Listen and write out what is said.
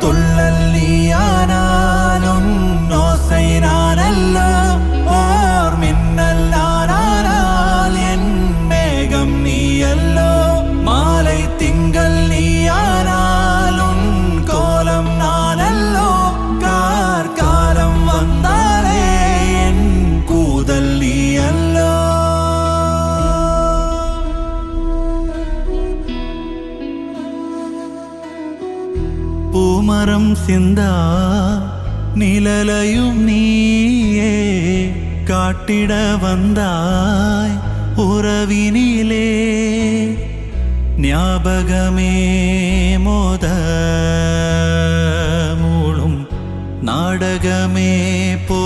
todo பூமரம் சிந்தா நிழலையும் நீயே காட்டிட வந்தாய் உறவினிலே. ஞாபகமே மோத மூளும் நாடகமே போ